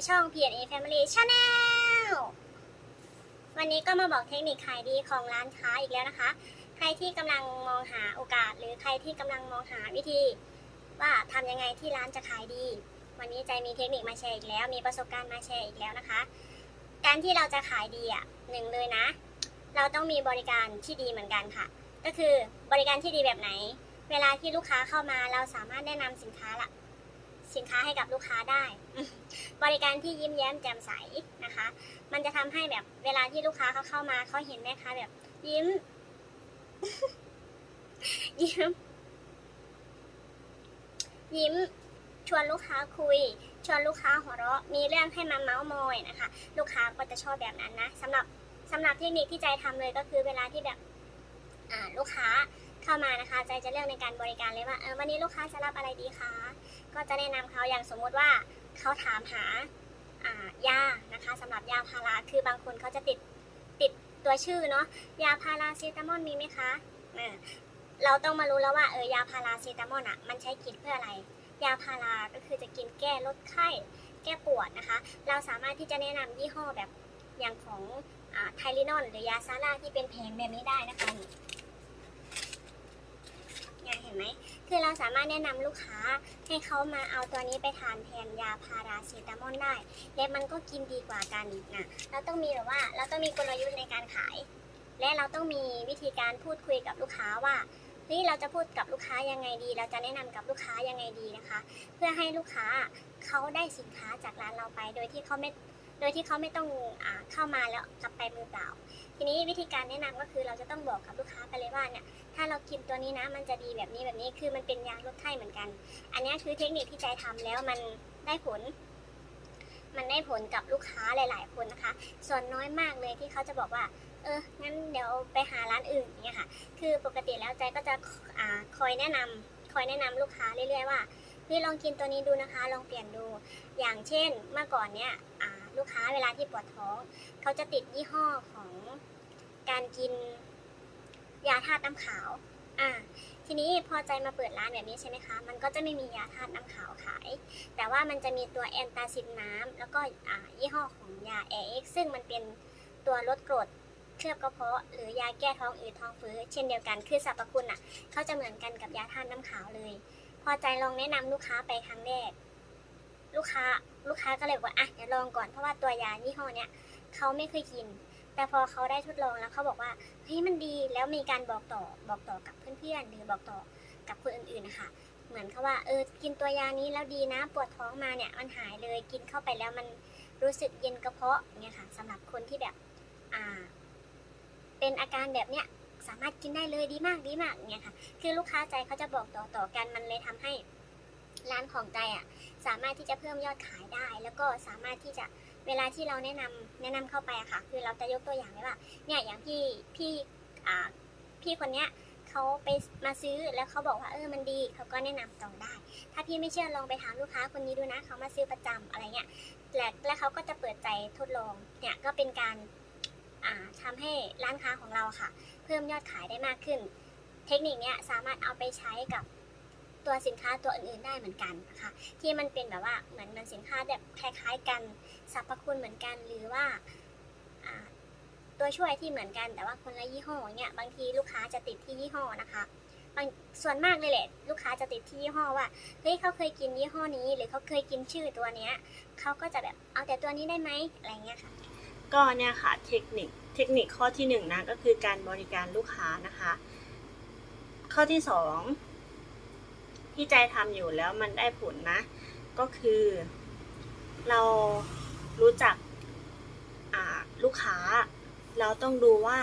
ในช่อง P&A Family Channel วันนี้ก็มาบอกเทคนิคขายดีของร้านค้าอีกแล้วนะคะ ใครที่กำลังมองหาโอกาส หรือใครที่กำลังมองหาวิธี ว่าทำยังไงที่ร้านจะขายดี วันนี้ใจมีเทคนิคมาแชร์อีกแล้ว มีประสบการณ์มาแชร์อีกแล้วนะคะ การที่เราจะขายดีอะหนึ่งเลยนะ เราต้องมีบริการที่ดีเหมือนกันค่ะ ก็คือบริการที่ดีแบบไหน เวลาที่ลูกค้าเข้ามาเราสามารถแนะนำสินค้าละ สินค้าให้กับลูกค้าได้ บริการที่ยิ้มแย้มแจ่มใสนะคะ มันจะทำให้แบบเวลาที่ลูกค้าเขาเข้ามาเขาเห็นแม่ค้าแบบ ยิ้ม ยิ้ม ยิ้มชวนลูกค้าคุย ชวนลูกค้าหัวเราะ มีเรื่องให้มาเมาส์มอยนะคะ ลูกค้าก็จะชอบแบบนั้นนะสำหรับสำหรับเทคนิคที่ใจทำเลยก็คือเวลาที่แบบลูกค้าเข้ามานะคะ ใจจะเลือกในการบริการเลยว่าเออวันนี้ลูกค้าจะรับอะไรดีคะ ก็จะแนะนำเขาอย่างสมมุติว่าเขาถามหาอ่ายานะคะสำหรับยาพาราคือบางคนเขาจะติดติดตัวชื่อเนาะยาพาราเซตามอลมีไหมคะอ่าเราต้องมารู้แล้วว่าเออยาพาราเซตามอลอะมันใช้กินเพื่ออะไร ยาพาราก็คือจะกินแก้ลดไข้ แก้ปวดนะคะ เราสามารถที่จะแนะนำยี่ห้อแบบอย่างของไทลินอนหรือยาซาร่าที่เป็นแผงแบบนี้ได้นะคะนี่เห็นไหม คือเราสามารถแนะนำลูกค้าให้เขามาเอาตัวนี้ไปทานแทนยาพาราเซตามอลได้ และมันก็กินดีกว่ากันนะเราต้องมีแบบว่าเราต้องมีกลยุทธ์ในการขาย และเราต้องมีวิธีการพูดคุยกับลูกค้าว่าเฮ้ยเราจะพูดกับลูกค้ายังไงดี เราจะแนะนำกับลูกค้ายังไงดีนะคะ เพื่อให้ลูกค้าเขาได้สินค้าจากร้านเราไป โดยที่เขาไม่ โดยที่เขาไม่ต้องอาเข้ามาแล้วกลับไปมือเปล่า ทีนี้วิธีการแนะนำก็คือเราจะต้องบอกกับลูกค้าไปเลยว่าเนี่ย ถ้าเรากินตัวนี้นะ มันจะดีแบบนี้แบบนี้คือมันเป็นยาลดไข้เหมือนกัน อันนี้คือเทคนิคที่ใจทำแล้วมันได้ผล มันได้ผลกับลูกค้าหลาย ๆ คนนะคะ ส่วนน้อยมากเลยที่เขาจะบอกว่า เอองั้นเดี๋ยวไปหาร้านอื่นอย่างเงี้ยค่ะ คือปกติแล้วใจก็จะอคอยแนะนำคอยแนะนำลูกค้าเรื่อย ๆ ว่าเฮ้ยลองกินตัวนี้ดูนะคะ ลองเปลี่ยนดู อย่างเช่นเมื่อก่อนเนี่ยลูกค้าเวลาที่ปวดท้อง เขาจะติดยี่ห้อของการกิน ยาธาตุน้ำขาว อ่า ทีนี้พอใจมาเปิดร้านแบบนี้ใช่ไหมคะ มันก็จะไม่มียาธาตุน้ำขาวขาย แต่ว่ามันจะมีตัวแอนตาซินน้ำแล้วก็อ่ายี่ห้อของยาแอเอ็กซึ่งมันเป็นตัวลดกรดเคลือบกระเพาะหรือยาแก้ท้องอืดท้องฟื้นเช่นเดียวกันคือสรรพคุณอะเขาจะเหมือนกันกับยาธาตุน้ำขาวเลย พอใจลองแนะนำลูกค้าไปครั้งแรก ลูกค้าลูกค้าก็เลยบอกว่าอะเดี๋ยวลองก่อนเพราะว่าตัวยายี่ห้อเนี้ยเขาไม่เคยกิน แต่พอเขาได้ทดลองแล้วเขาบอกว่าเฮ้ยมันดีแล้วมีการบอกต่อบอกต่อกับเพื่อนๆหรือบอกต่อกับคนอื่นๆนะคะเหมือนเขาว่าเออกินตัวยานี้แล้วดีนะปวดท้องมาเนี่ยมันหายเลยกินเข้าไปแล้วมันรู้สึกเย็นกระเพาะเนี่ยค่ะสำหรับคนที่แบบอ่า เป็นอาการแบบเนี้ยสามารถกินได้เลยดีมากดีมากเนี่ยค่ะ คือลูกค้าใจเขาจะบอกต่อต่อกันมันเลยทำให้ร้านของใจอะ สามารถที่จะเพิ่มยอดขายได้ แล้วก็สามารถที่จะ เวลาที่เราแนะนำแนะนำเข้าไปอะค่ะ คือเราจะยกตัวอย่างเลยว่า เนี่ยอย่างพี่พี่พี่คนเนี้ยเขาไปมาซื้อแล้วเขาบอกว่าเออมันดีเขาก็แนะนำต่อได้ ถ้าพี่ไม่เชื่อลองไปถามลูกค้าคนนี้ดูนะเขามาซื้อประจำอะไรเงี้ยและและเขาก็จะเปิดใจทดลองเนี่ยก็เป็นการอ่าทำให้ร้านค้าของเราค่ะ เพิ่มยอดขายได้มากขึ้น เทคนิคเนี้ยสามารถเอาไปใช้กับ ตัวสินค้าตัวอื่นๆได้เหมือนกันนะคะที่มันเป็นแบบว่าเหมือนมันสินค้าแบบคล้าย ๆ กันสรรพคุณเหมือนกันหรือว่าอ่าตัวช่วยที่เหมือนกันแต่ว่าคนละยี่ห้อเนี่ยบางทีลูกค้าจะติดที่ยี่ห้อนะคะบางส่วนมากเลยแหละลูกค้าจะติดที่ยี่ห้อว่าเฮ้ยเขาเคยกินยี่ห้อนี้ หรือเขาเคยกินชื่อตัวเนี้ยเขาก็จะแบบเอาแต่ตัวนี้ได้ไหมอะไรเงี้ยค่ะก็เนี่ยค่ะเทคนิคเทคนิคข้อที่หนึ่งนะก็คือการบริการลูกค้านะคะ ข้อที่สอง ที่ใจทำอยู่แล้วมันได้ผลนะ ก็คือ เรารู้จักลูกค้า เราต้องดูว่า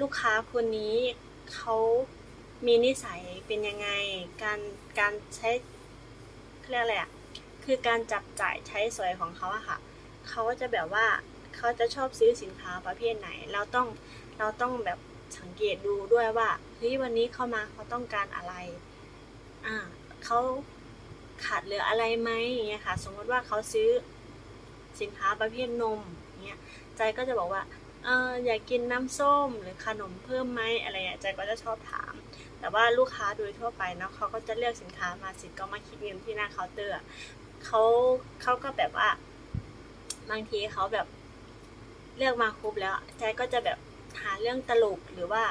ลูกค้าคนนี้เขามีนิสัยเป็นยังไง การการใช้เรียกอะไรอะคือการจับจ่ายใช้สอยของเขาอะค่ะ เขาก็จะแบบว่าเขาจะชอบซื้อสินค้าประเภทไหน เราต้องเราต้องแบบสังเกตดูด้วยว่าเฮ้ยวันนี้เข้ามาเขาต้องการอะไร อ่าเขาขาดเหลืออะไรไหมอย่างเงี้ยค่ะ สมมติว่าเขาซื้อสินค้าประเภทนมเงี้ยใจก็จะบอกว่าเอออยากกินน้ำส้มหรือขนมเพิ่มไหมอะไรเงี้ยใจก็จะชอบถาม แต่ว่าลูกค้าโดยทั่วไปเนาะเขาก็จะเลือกสินค้ามาสิก็มาคิดเงินที่หน้าเคาน์เตอร์เขาเขาก็แบบว่า บางทีเขาแบบเลือกมาครบแล้ว ใจก็จะแบบหาเรื่องตลกหรือว่า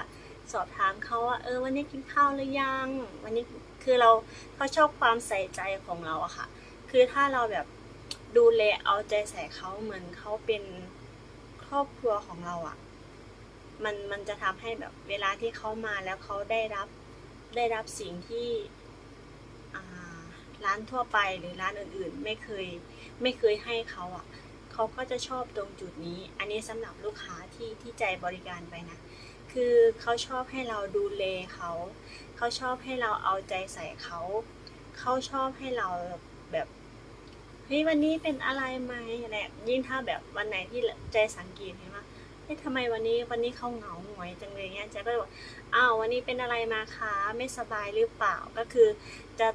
สอบถามเขาว่าเออวันนี้กินข้าวหรือยัง วันนี้ คือเราเขาชอบความใส่ใจของเราอะค่ะ คือถ้าเราแบบดูแลเอาใจใส่เขาเหมือนเขาเป็นครอบครัวของเราอะมันมันจะทำให้แบบเวลาที่เขามาแล้วเขาได้รับได้รับสิ่งที่ร้านทั่วไปหรือร้านอื่นๆ ไม่เคยไม่เคยให้เขาอะเขาก็จะชอบตรงจุดนี้ อันนี้สำหรับลูกค้าที่ที่ใจบริการไปนะ คือเขาชอบให้เราดูแลเขา เขาชอบให้เราเอาใจใส่เขา เขาชอบให้เราแบบเฮ้ยวันนี้เป็นอะไรไหมอะไรยิ่งถ้าแบบวันไหนที่ใจสังเกตเห็นว่าเฮ้ยทำไมวันนี้วันนี้เขาเหงาหงอยจังเลยเงี้ยใจก็จะบอกอ้าววันนี้เป็นอะไรมาคะไม่สบายหรือเปล่าก็คือจะ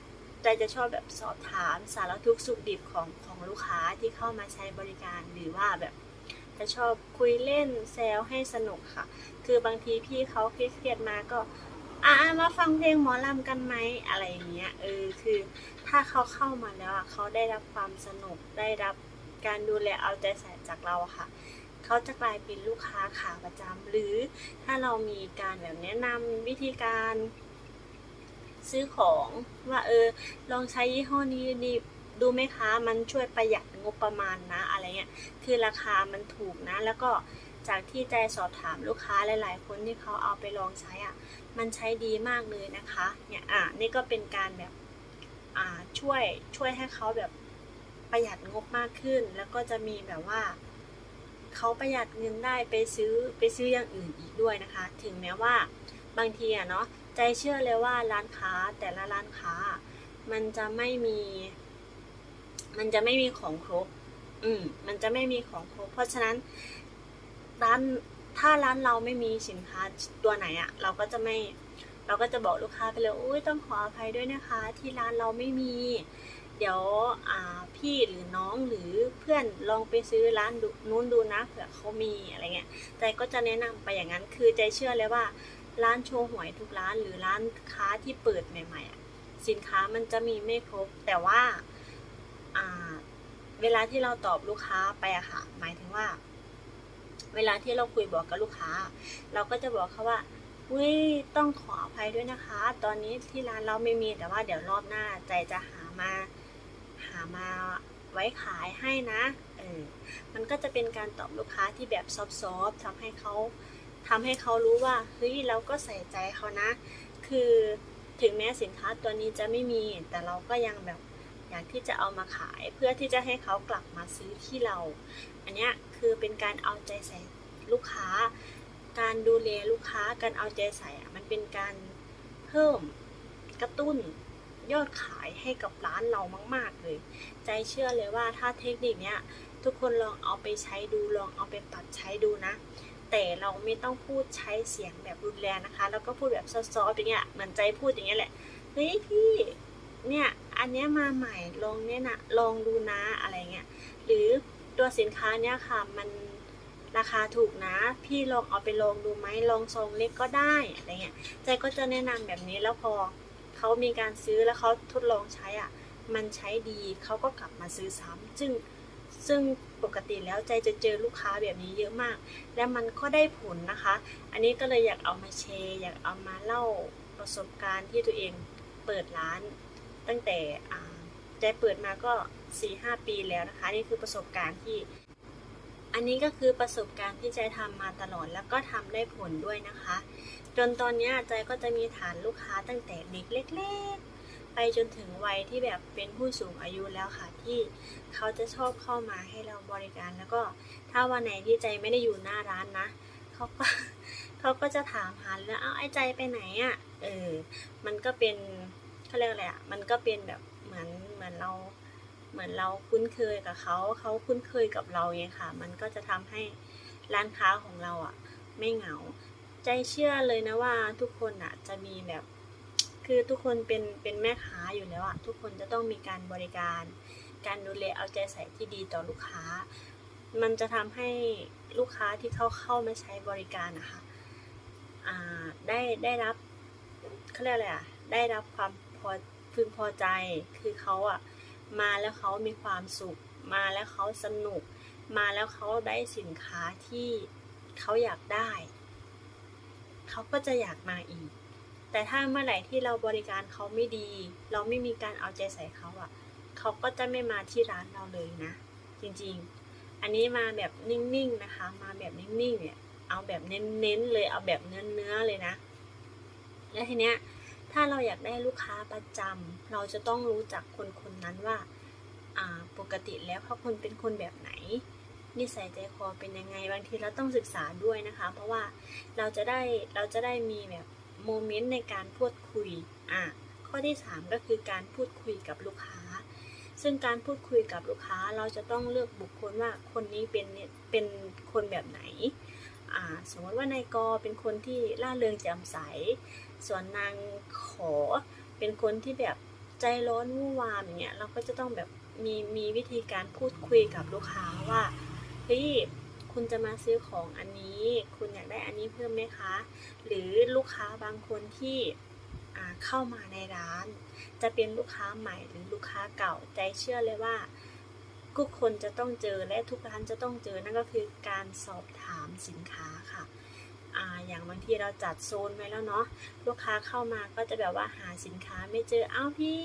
ใจจะชอบแบบสอบถามสารทุกข์สุขดิบของของลูกค้าที่เข้ามาใช้บริการหรือว่าแบบ จะชอบคุยเล่นแซวให้สนุกค่ะ คือบางทีพี่เขาเครียดมาก็อ่ามาฟังเพลงหมอลำกันไหมอะไรอย่างเงี้ยเออคือถ้าเขาเข้ามาแล้วอะเขาได้รับความสนุกได้รับการดูแลเอาใจใส่จากเราค่ะเขาจะกลายเป็นลูกค้าขาประจำหรือถ้าเรามีการแบบแนะนำวิธีการซื้อของว่าเออลองใช้ยี่ห้อนี้ดี ดูไหมคะ มันช่วยประหยัดงบประมาณนะ อะไรเงี้ย คือราคามันถูกนะ แล้วก็จากที่ใจสอบถามลูกค้าหลาย ๆ คนที่เขาเอาไปลองใช้อะ มันใช้ดีมากเลยนะคะ เนี่ยอะนี่ก็เป็นการแบบอ่าช่วยช่วยให้เขาแบบประหยัดงบมากขึ้น แล้วก็จะมีแบบว่าเขาประหยัดเงินได้ไปซื้อไปซื้ออย่างอื่นอีกด้วยนะคะ ถึงแม้ว่าบางทีอะเนาะใจเชื่อเลยว่าร้านค้าแต่ละร้านค้า มันจะไม่มี มันจะไม่มีของครบ อืม มันจะไม่มีของครบ เพราะฉะนั้นร้านถ้าร้านเราไม่มีสินค้าตัวไหนอะเราก็จะไม่ เราก็จะบอกลูกค้าไปเลยอุ้ยต้องขออภัยด้วยนะคะ ที่ร้านเราไม่มี เดี๋ยวอ่าพี่หรือน้องหรือเพื่อนลองไปซื้อร้านดูนู้นดูนะเผื่อเขามีอะไรเงี้ยใจก็จะแนะนำไปอย่างนั้น คือใจเชื่อเลยว่า ร้านโชว์หวยทุกร้านหรือร้านค้าที่เปิดใหม่ๆอะสินค้ามันจะมีไม่ครบ แต่ว่าอ่า เวลาที่เราตอบลูกค้าไปอะค่ะ หมายถึงว่า เวลาที่เราคุยบอกกับลูกค้า เราก็จะบอกเขาว่าอุ้ยต้องขออภัยด้วยนะคะ ตอนนี้ที่ร้านเราไม่มีแต่ว่าเดี๋ยวรอบหน้าใจจะหามาหามาไว้ขายให้นะเออมันก็จะเป็นการตอบลูกค้าที่แบบซอฟต์ๆทำให้เขาทำให้เขารู้ว่าเฮ้ยเราก็ใส่ใจเขานะ คือถึงแม้สินค้าตัวนี้จะไม่มีแต่เราก็ยังแบบ อยากที่จะเอามาขายเพื่อที่จะให้เขากลับมาซื้อที่เรา อันนี้คือเป็นการเอาใจใส่ลูกค้า การดูแลลูกค้าการเอาใจใส่มันเป็นการเพิ่มกระตุ้นยอดขายให้กับร้านเรามาก ๆ เลย ใจเชื่อเลยว่าถ้าเทคนิคเนี้ยทุกคนลองเอาไปใช้ดูลองเอาไปปรับใช้ดูนะ แต่เราไม่ต้องพูดใช้เสียงแบบรุนแรงนะคะ แล้วก็พูดแบบซอฟๆอย่างเงี้ยเหมือนใจพูดอย่างเงี้ยแหละเฮ้ยพี่เนี่ย อันเนี้ยมาใหม่ลองเนี่ยนะลองดูนะอะไรเงี้ยหรือตัวสินค้าเนี้ยค่ะมันราคาถูกนะพี่ลองเอาไปลองดูไหมลองซองเล็กก็ได้อะไรเงี้ยใจก็จะแนะนำแบบนี้แล้วพอเขามีการซื้อแล้วเขาทดลองใช้อะมันใช้ดีเขาก็กลับมาซื้อซ้ำซึ่งซึ่งปกติแล้วใจจะเจอลูกค้าแบบนี้เยอะมาก และมันก็ได้ผลนะคะ อันนี้ก็เลยอยากเอามาแชร์อยากเอามาเล่าประสบการณ์ที่ตัวเองเปิดร้าน ตั้งแต่อ่าใจเปิดมาก็4-5ปีแล้วนะคะ นี่คือประสบการณ์ที่ อันนี้ก็คือประสบการณ์ที่ใจทำมาตลอดแล้วก็ทำได้ผลด้วยนะคะ จนตอนนี้ใจก็จะมีฐานลูกค้าตั้งแต่เด็กเล็กๆ ไปจนถึงวัยที่แบบเป็นผู้สูงอายุแล้วค่ะ ที่เขาจะชอบเข้ามาให้เราบริการแล้วก็ถ้าวันไหนที่ใจไม่ได้อยู่หน้าร้านนะเขาก็เขาก็จะถามหาแล้วเอาไอ้ใจไปไหนอะ่ะเออมันก็เป็น เขาเรียกอะไรอะมันก็เป็นแบบเหมือนเหมือนเราเหมือนเราคุ้นเคยกับเขาเขาคุ้นเคยกับเราไงค่ะ มันก็จะทำให้ร้านค้าของเราอะ ไม่เหงา ใจเชื่อเลยนะว่าทุกคนอะจะมีแบบ คือทุกคนเป็นเป็นแม่ค้าอยู่แล้วอะทุกคนจะต้องมีการบริการ การดูแลเอาใจใส่ที่ดีต่อลูกค้า มันจะทำให้ลูกค้าที่เข้าเข้ามาใช้บริการนะคะได้ได้รับเขาเรียกอะไรอะได้รับความ อพึงพอใจคือเขาอะมาแล้วเขามีความสุข มาแล้วเขาสนุก มาแล้วเขาได้สินค้าที่เขาอยากได้ เขาก็จะอยากมาอีก แต่ถ้าเมื่อไหร่ที่เราบริการเขาไม่ดี เราไม่มีการเอาใจใส่เขาอะ่ะเขาก็จะไม่มาที่ร้านเราเลยนะ จริงๆ อันนี้มาแบบนิ่งๆนะคะ มาแบบนิ่งๆเนี่ยเอาแบบเน้นๆเลยเอาแบบเนื้อๆเลยนะ แล้วทีเนี้ย ถ้าเราอยากได้ลูกค้าประจำเราจะต้องรู้จักคนคนนั้นว่าปกติแล้วเขาคนเป็นคนแบบไหน นิสัยใจคอเป็นยังไงบางทีเราต้องศึกษาด้วยนะคะ เพราะว่าเราจะได้เราจะได้มีแบบโมเมนต์ในการพูดคุยอะข้อที่ 3 ก็คือการพูดคุยกับลูกค้า ซึ่งการพูดคุยกับลูกค้าเราจะต้องเลือกบุคคลว่าคนนี้เป็นเนี่ยเป็นคนแบบไหนสมมติว่านายกอเป็นคนที่ล่าเริงแจ่มใสส่วนนางขอเป็นคนที่แบบใจร้อนวุ่นวามอย่างเงี้ยเราก็จะต้องแบบมีมีวิธีการพูดคุยกับลูกค้าว่าเฮ้ยคุณจะมาซื้อของอันนี้ คุณอยากได้อันนี้เพิ่มไหมคะ หรือลูกค้าบางคนที่เข้ามาในร้าน จะเป็นลูกค้าใหม่หรือลูกค้าเก่าใจเชื่อเลยว่าทุกคนจะต้องเจอและทุกร้านจะต้องเจอนั่นก็คือการสอบถามสินค้าค่ะ อ่าอย่างบางทีเราจัดโซนไว้แล้วเนาะลูกค้าเข้ามาก็จะแบบว่าหาสินค้าไม่เจออ้าวพี่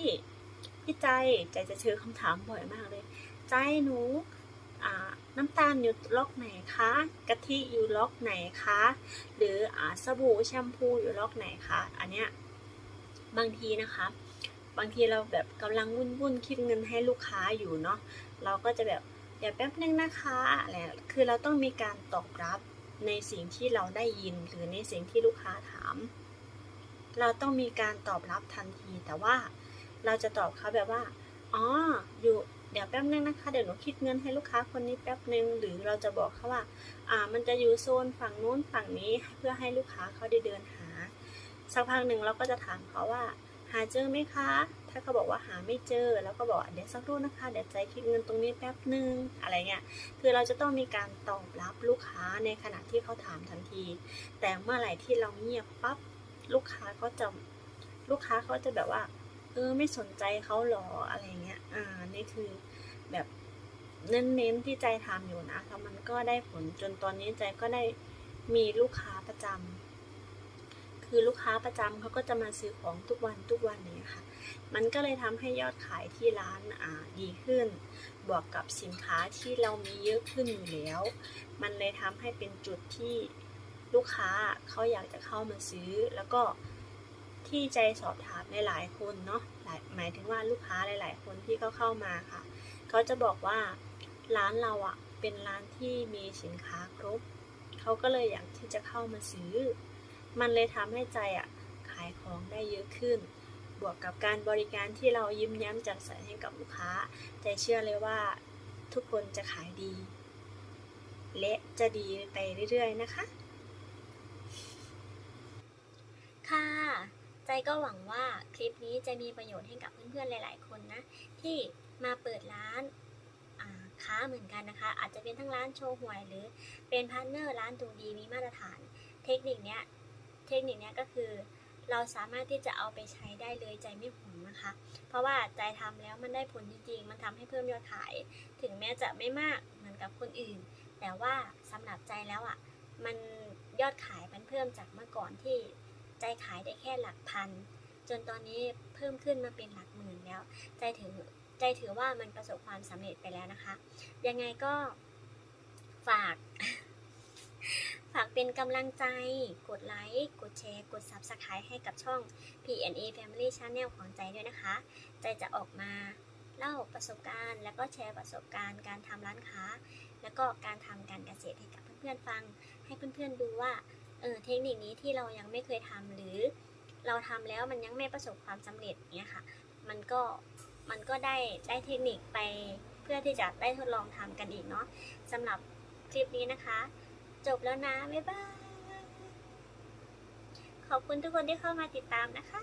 พี่ใจใจจะเจอคำถามบ่อยมากเลย ใจหนูอ่าน้ำตาลอยู่ล็อกไหนคะกะทิอยู่ล็อกไหนคะหรืออ่าสบู่แชมพูอยู่ล็อกไหนคะอันเนี้ยบางทีนะคะ บางทีเราแบบกำลังวุ่นวุ่นคิดเงินให้ลูกค้าอยู่เนาะเราก็จะแบบเดี๋ยวแป๊บนึงนะคะอะไรคือเราต้องมีการตอบรับ ในสิ่งที่เราได้ยินหรือในสิ่งที่ลูกค้าถาม เราต้องมีการตอบรับทันที แต่ว่าเราจะตอบเขาแบบว่า อ๋อ อยู่ เดี๋ยวแป๊บนึงนะคะ เดี๋ยวหนูคิดเงินให้ลูกค้าคนนี้แป๊บนึง หรือเราจะบอกเขาว่า อ่า มันจะอยู่โซนฝั่งนู้นฝั่งนี้ เพื่อให้ลูกค้าเขาได้เดินหา สักพักหนึ่งเราก็จะถามเขาว่า หาเจอไหมคะ ถ้าเขาบอกว่าหาไม่เจอ แล้วก็บอกเดี๋ยวสักครู่นะคะ เดี๋ยวใจคิดเงินตรงนี้แป๊บนึงอะไรเงี้ย คือเราจะต้องมีการตอบรับลูกค้าในขณะที่เขาถามทันที แต่เมื่อไหร่ที่เราเงียบปั๊บลูกค้าก็จะลูกค้าเขาจะแบบว่า เออไม่สนใจเขาหรออะไรเงี้ย อ่า นี่คือแบบเน้นๆที่ใจทำอยู่นะแล้วมันก็ได้ผลจนตอนนี้ใจก็ได้มีลูกค้าประจำ คือลูกค้าประจำเขาก็จะมาซื้อของทุกวันทุกวันอย่างเนี้ยค่ะ มันก็เลยทำให้ยอดขายที่ร้านอ่าดีขึ้น บวกกับสินค้าที่เรามีเยอะขึ้นอยู่แล้ว มันเลยทำให้เป็นจุดที่ลูกค้าเขาอยากจะเข้ามาซื้อ แล้วก็ที่ใจสอบถามหลายๆคนเนาะหลายหมายถึงว่าลูกค้าหลาย ๆ คนที่เขาเข้ามาค่ะเขาจะบอกว่าร้านเราอะ่ะเป็นร้านที่มีสินค้าครบเขาก็เลยอยากที่จะเข้ามาซื้อ มันเลยทำให้ใจอะขายของได้เยอะขึ้น บวกกับการบริการที่เรายิ้มย้มแจ่มใสให้กับลูกค้า ใจเชื่อเลยว่าทุกคนจะขายดี และจะดีไปเรื่อยๆนะคะ ค่ะ ใจก็หวังว่าคลิปนี้จะมีประโยชน์ให้กับเพื่อนๆหลาย ๆ คนนะ ที่มาเปิดร้านาค้าเหมือนกันนะคะ อาจจะเป็นทั้งร้านโชว์หวยหรือเป็นพาร์ทเนอร์ร้านดูดีมีมาตรฐาน เทคนิคเนี้ย เทคนิคนี้ก็คือ เราสามารถที่จะเอาไปใช้ได้เลยใจไม่ห่วงนะคะ เพราะว่าใจทำแล้วมันได้ผลจริงๆ มันทำให้เพิ่มยอดขาย ถึงแม้จะไม่มากเหมือนกับคนอื่น แต่ว่าสำหรับใจแล้วอะมันยอดขายมันเพิ่มจากเมื่อก่อนที่ใจขายได้แค่หลักพัน จนตอนนี้เพิ่มขึ้นมาเป็นหลักหมื่นแล้ว ใจถือใจถือว่ามันประสบความสำเร็จไปแล้วนะคะ ยังไงก็ฝาก ฝากเป็นกำลังใจ กดไลค์ กดแชร์ กด Subscribe ให้กับช่อง PNA Family Channel ของใจด้วยนะคะ ใจจะออกมาเล่าประสบการณ์ แล้วก็แชร์ประสบการณ์การทำร้านค้า แล้วก็การทำการเกษตรให้กับเพื่อนๆฟัง ให้เพื่อนๆดูว่าเออเทคนิคนี้ที่เรายังไม่เคยทำหรือ เราทำแล้วมันยังไม่ประสบความสำเร็จเนี้ยค่ะ มันก็มันก็ได้ได้เทคนิคไปเพื่อที่จะได้ทดลองทำกันอีกเนาะสำหรับคลิปนี้นะคะ จบแล้วนะ บ๊ายบาย ขอบคุณทุกคนที่เข้ามาติดตามนะคะ